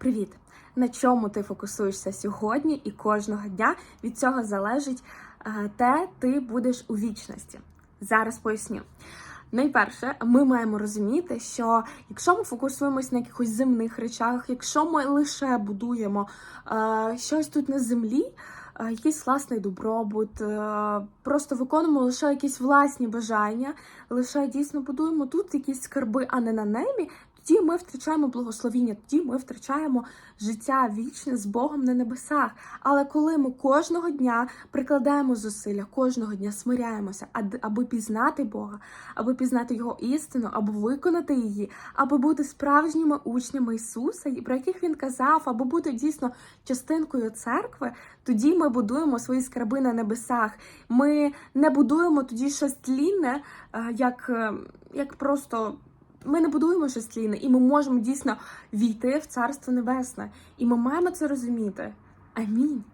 Привіт! На чому ти фокусуєшся сьогодні і кожного дня від цього залежить е, те, ти будеш у вічності. Зараз поясню. Найперше, ми маємо розуміти, що якщо ми фокусуємось на якихось земних речах, якщо ми лише будуємо е, щось тут на землі, якийсь власний добробут, е, просто виконуємо лише якісь власні бажання, лише дійсно будуємо тут якісь скарби, а не на небі, тоді ми втрачаємо благословіння, тоді ми втрачаємо життя вічне з Богом на небесах. Але коли ми кожного дня прикладаємо зусилля, кожного дня смиряємося, аби пізнати Бога, аби пізнати Його істину, аби виконати її, аби бути справжніми учнями Ісуса, про яких Він казав, аби бути дійсно частинкою церкви, тоді ми будуємо свої скарби на небесах. Ми не будуємо тоді щось тлінне, е, як, е, як просто. Ми не будуємо щось тлінне, і ми можемо дійсно війти в Царство Небесне. І ми маємо це розуміти. Амінь.